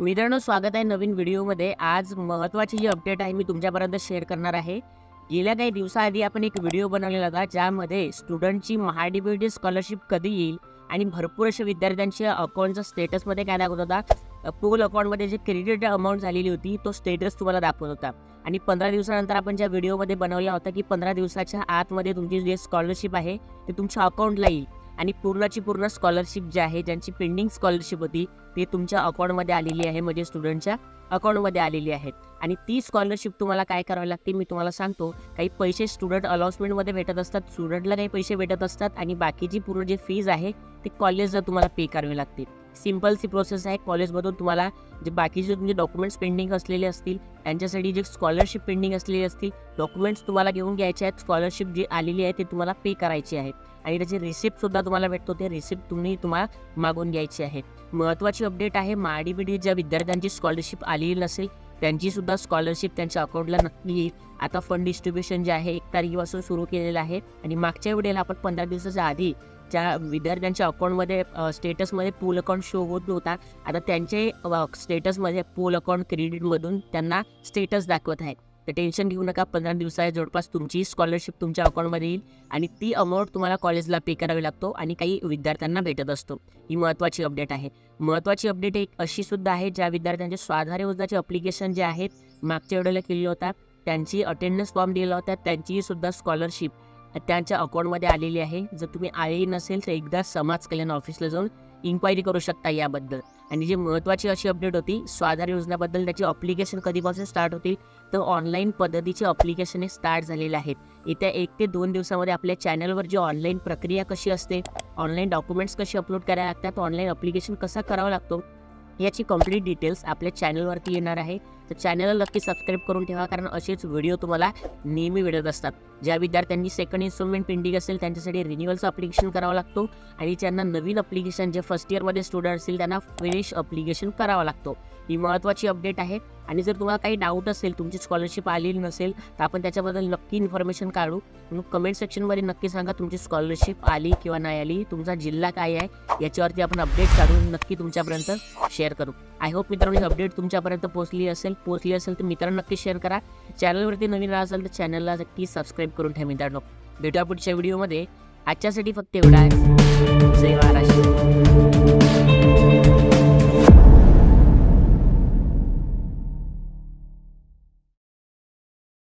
मित्रांनो स्वागत आहे नवीन व्हिडिओमध्ये. आज महत्त्वाची जी अपडेट आहे मी तुमच्यापर्यंत शेअर करणार आहे. गेल्या काही दिवसाआधी आपण एक व्हिडिओ बनवलेला होता ज्यामध्ये स्टुडंटची महाडीबीटी स्कॉलरशिप कधी येईल आणि भरपूर अशा विद्यार्थ्यांच्या अकाउंटचा स्टेटसमध्ये काय दाखवत होता. पूल अकाउंटमध्ये जे क्रेडिट अमाऊंट झालेली होती तो स्टेटस तुम्हाला दाखवत होता. आणि पंधरा दिवसानंतर आपण ज्या व्हिडिओमध्ये बनवला होता की पंधरा दिवसाच्या आतमध्ये तुमची जे स्कॉलरशिप आहे ते तुमच्या अकाउंटला येईल. आणि पूर्णची पूर्ण स्कॉलरशिप जी आहे ज्यांची पेंडिंग स्कॉलरशिप होती ती तुमच्या अकाउंटमध्ये आलेली आहे म्हणजे स्टुडंटच्या अकाउंटमध्ये आलेली आहे आणि ती स्कॉलरशिप तुम्हाला काय करावी लागते मी तुम्हाला सांगतो काही पैसे स्टुडंट अलाउन्समेंटमध्ये भेटत असतात स्टुडंटला काही पैसे भेटत असतात आणि बाकीची पूर्ण जी फीज आहे ती कॉलेजला तुम्हाला पे करावी लागते. सिम्पलची प्रोसेस आहे. कॉलेजमधून तुम्हाला जे बाकीचे तुमचे डॉक्युमेंट्स पेंडिंग असलेले असतील त्यांच्यासाठी जे स्कॉलरशिप पेंडिंग असलेली असतील डॉक्युमेंट्स तुम्हाला घेऊन घ्यायचे आहेत. स्कॉलरशिप जी आलेली आहे ती तुम्हाला पे करायची आहे. आणि त्याची रिसिप्टसुद्धा तुम्हाला भेटतो. ते रिसिप्ट तुम्ही तुम्हाला मागून घ्यायची आहे. महत्त्वाची अपडेट आहे माडीबीडी ज्या विद्यार्थ्यांची स्कॉलरशिप आलेली नसेल त्यांचीसुद्धा स्कॉलरशिप त्यांच्या अकाउंटला नक्की येईल. आता फंड डिस्ट्रीब्युशन जे आहे एक तारखेपासून सुरू केलेलं आहे. आणि मागच्या वेळेला आपण पंधरा दिवसाच्या आधी ज्या विद्यार्थ्यांच्या अकाउंटमध्ये स्टेटसमध्ये पूल अकाउंट शो होत नव्हता. आता त्यांचे स्टेटसमध्ये पूल अकाउंट क्रेडिटमधून त्यांना स्टेटस दाखवत आहेत. तर टेन्शन घेऊ नका पंधरा दिवसाच्या जवळपास तुमची स्कॉलरशिप तुमच्या अकाउंटमध्ये येईल आणि ती अमाऊंट तुम्हाला कॉलेजला पे करावी लागतो आणि काही विद्यार्थ्यांना भेटत असतो. ही महत्त्वाची अपडेट आहे. महत्त्वाची अपडेट एक अशी सुद्धा आहे ज्या विद्यार्थ्यांचे स्वाधार योजनाचे अप्लिकेशन जे आहेत मागच्या वेळेला केले होता त्यांची अटेंडन्स फॉर्म दिला होता त्यांची सुद्धा स्कॉलरशिप त्यांच्या अकाउंटमध्ये आलेली आहे. जर तुम्ही आलेली नसेल तर एकदा समाज कल्याण ऑफिसला जाऊन इन्क्वायरी करू शकता याबद्दल. आणि जी महत्त्वाची अशी अपडेट होती स्वाधार योजनेबद्दल त्याची अप्लिकेशन कधीपासून स्टार्ट होतील तर ऑनलाईन पद्धतीचे अप्लिकेशन हे स्टार्ट झालेले आहेत. येत्या एक ते दोन दिवसामध्ये आपल्या चॅनलवर जी ऑनलाईन प्रक्रिया कशी असते ऑनलाईन डॉक्युमेंट्स कसे अपलोड करायला लागतात ऑनलाईन अप्लिकेशन कसा करावा लागतो याची कंप्लीट डिटेल्स आपल्या चॅनलवरती येणार आहे. तर चॅनलला नक्की सबस्क्राईब करून ठेवा कारण असेच व्हिडिओ तुम्हाला नेहमी मिळत असतात. ज्या विद्यार्थ्यांनी सेकंड इन्स्टॉलमेंट पेंडिंग असेल त्यांच्यासाठी रिन्युअलचं अप्लिकेशन करावं लागतो आणि ज्यांना नवीन अप्लिकेशन जे फर्स्ट इयरमध्ये स्टुडंट असतील त्यांना फिनिश अप्लिकेशन करावा लागतो. ही महत्त्वाची अपडेट आहे. आणि जर तुम्हाला काही डाऊट असेल तुमची स्कॉलरशिप आलेली नसेल तर आपण त्याच्याबद्दल नक्की इन्फॉर्मेशन काढू. म्हणून कमेंट सेक्शनमध्ये नक्की सांगा तुमची स्कॉलरशिप आली किंवा नाही आली तुमचा जिल्हा काय आहे याच्यावरती आपण अपडेट काढून नक्की तुमच्यापर्यंत शेअर करू. आय होप मित्रांनो ही अपडेट तुमच्यापर्यंत पोहोचली असेल. पोहोचली असेल तर मित्रांनो नक्की शेअर करा. चॅनलवरती नवीन राहा असेल तर चॅनलला नक्की सबस्क्राईब करून ठेवा मित्रांनो. भेटूया पुढच्या व्हिडिओमध्ये आजच्यासाठी फक्त एवढा आहे जय महाराष्ट्र.